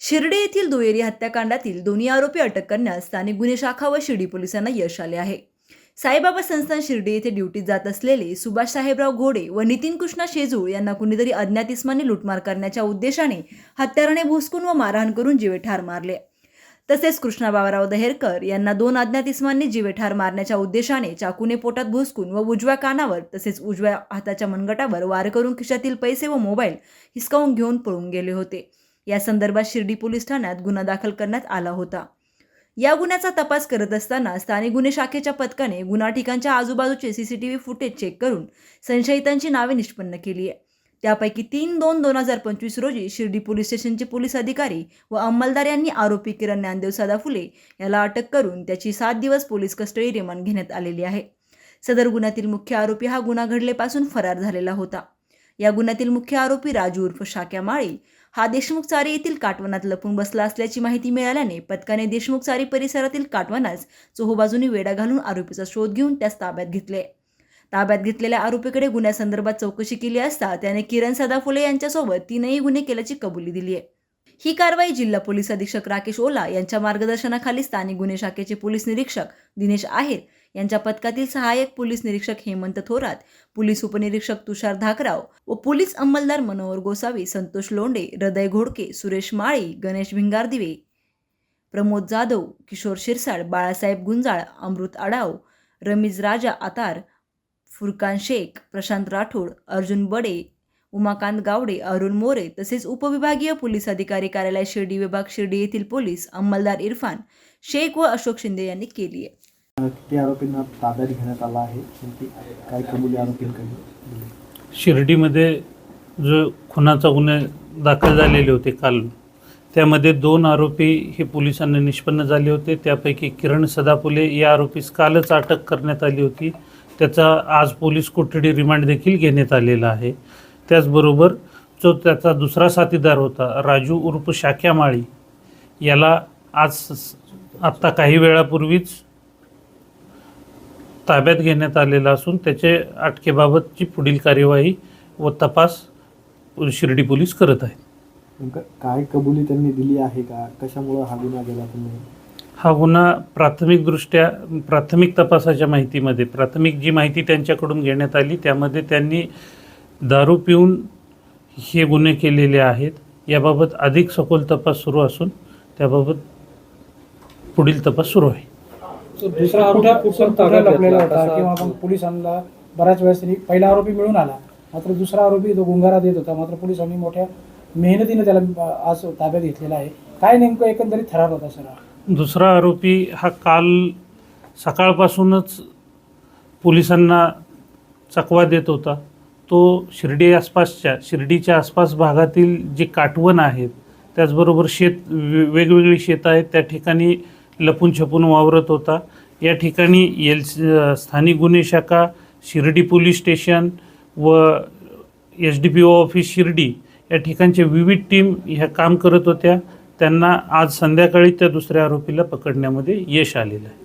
शिर्डी येथील दुहेरी हत्याकांडातील दोन्ही आरोपी अटक करण्यास स्थानिक गुन्हे शाखा व शिर्डी पोलिसांना यश आले आहे. साईबाबा संस्थान शिर्डी येथे ड्युटीत जात असलेले सुभाष साहेबराव घोडे व नितीन कृष्णा शेजूळ यांना कुणीतरी अज्ञात इस्माने लुटमार करण्याच्या उद्देशाने हत्याराने भुसकून व मारहाण करून जीवे ठार मारले. तसेच कृष्णा बाबाराव दहेरकर यांना दोन अज्ञात इस्मांनी जीवे ठार मारण्याच्या उद्देशाने चाकूने पोटात भुसकून व उजव्या कानावर तसेच उजव्या हाताच्या मनगटावर वार करून खिशातील पैसे व मोबाईल हिसकावून घेऊन पळून गेले होते. या संदर्भात शिर्डी पोलीस ठाण्यात गुन्हा दाखल करण्यात आला होता. या गुन्ह्याचा तपास करत असताना स्थानिक गुन्हे शाखेच्या पथकाने गुन्हा ठिकाणच्या आजूबाजूचे सीसीटीव्ही फुटेज चेक करून संशयितांची नावे निष्पन्न केली आहे. त्यापैकी तीन दोन दोन हजार पंचवीस रोजी शिर्डी पोलीस स्टेशनचे पोलीस अधिकारी व अंमलदार यांनी आरोपी किरण ज्ञानदेव सदाफुले याला अटक करून त्याची सात दिवस पोलीस कस्टडी रिमांड घेण्यात आलेली आहे. सदर गुन्ह्यातील मुख्य आरोपी हा गुन्हा घडलेपासून फरार झालेला होता. या गुन्ह्यातील मुख्य आरोपी राजू उर्फ शाक्या माळी हा देशमुख चारी येथील काटवनात लपून बसला असल्याची माहिती मिळाल्याने पथकाने देशमुख चारी परिसरातील काटवनास चोहोबाजूनी वेढा घालून आरोपीचा शोध घेऊन त्यास ताब्यात घेतले. ताब्यात घेतलेल्या आरोपीकडे गुन्ह्यासंदर्भात चौकशी केली असता त्याने किरण सदाफुले यांच्यासोबत तीनही गुन्हे केल्याची कबुली दिली आहे. ही कारवाई जिल्हा पोलीस अधीक्षक राकेश ओला यांच्या मार्गदर्शनाखाली स्थानिक गुन्हे शाखेचे पोलीस निरीक्षक दिनेश आहेर यांच्या पथकातील सहाय्यक पोलीस निरीक्षक हेमंत थोरात पोलीस उपनिरीक्षक तुषार धाकराव व पोलीस अंमलदार मनोहर गोसावी संतोष लोंडे हृदय घोडके सुरेश माळी गणेश भिंगारदिवे प्रमोद जाधव किशोर शिरसाळ बाळासाहेब गुंजाळ अमृत आडाव रमीज राजा आतार फुरकान शेख प्रशांत राठोड अर्जुन बडे उमाकांत गावडे अरुण मोरे तसेच उपविभागीय पोलीस अधिकारी कार्यालय शिर्डी विभाग शिर्डी येथील पोलीस अंमलदार इरफान शेख व अशोक शिंदे यांनी केली आहे. किती आरोपींना ताब्यात घेण्यात आला आहे. काय कबुली आरोपींकडे शिर्डीमध्ये जो खुनाचा गुन्हे दाखल झालेले होते काल त्यामध्ये दोन आरोपी हे पोलिसांना निष्पन्न झाले होते. त्यापैकी किरण सदापुले या आरोपीस कालच अटक करण्यात आली होती. त्याचा आज पोलीस कोठडी रिमांड देखील घेण्यात आलेला आहे. त्याचबरोबर जो त्याचा दुसरा साथीदार होता राजू उर्फ शाख्यामाळी याला आज आत्ता काही वेळापूर्वीच ताब्यात घेण्यात आलेला असून त्याचे अटकेबाबतची पुढील कार्यवाही व तपास शिर्डी पोलीस करत आहेत. नेमकं काय कबुली त्यांनी दिली आहे का? कशामुळं हा गुन्हा गेला तुम्ही? हा गुन्हा प्राथमिकदृष्ट्या प्राथमिक तपासाच्या माहितीमध्ये प्राथमिक जी माहिती त्यांच्याकडून घेण्यात आली त्यामध्ये त्यांनी दारू पिऊन हे गुन्हे केलेले आहेत. याबाबत अधिक सखोल तपास सुरू असून त्याबाबत पुढील तपास सुरू आहे. दुसरा आरोपी कुठं कुठं लपलेला होता? किंवा मग पोलिसांना बऱ्याच वेळेस त्यांनी पहिला आरोपी मिळून आला. मात्र दुसरा आरोपी तो गुंगारा देत होता. मात्र पोलिसांनी मोठ्या मेहनतीने त्याला आज ताब्यात घेतलेला आहे. काय नेमकं एकंदरीत थरार होता सर हा? दुसरा आरोपी हा काल सकाळपासूनच पोलिसांना चकवा देत होता. तो शिर्डी आसपासच्या शिर्डीच्या आसपास भागातील जे काटवण आहेत त्याचबरोबर शेत वेगवेगळी शेतं आहेत त्या ठिकाणी लपून छपून वावरत होता. या ठिकाणी एल स्थानिक गुन्हे शाखा शिर्डी पोलीस स्टेशन व S D P O office Shirdi या ठिकाणच्या विविध टीम ह्या काम करत होत्या. त्यांना आज संध्याकाळी त्या दुसऱ्या आरोपीला पकडण्यामध्ये यश आलेलं आहे.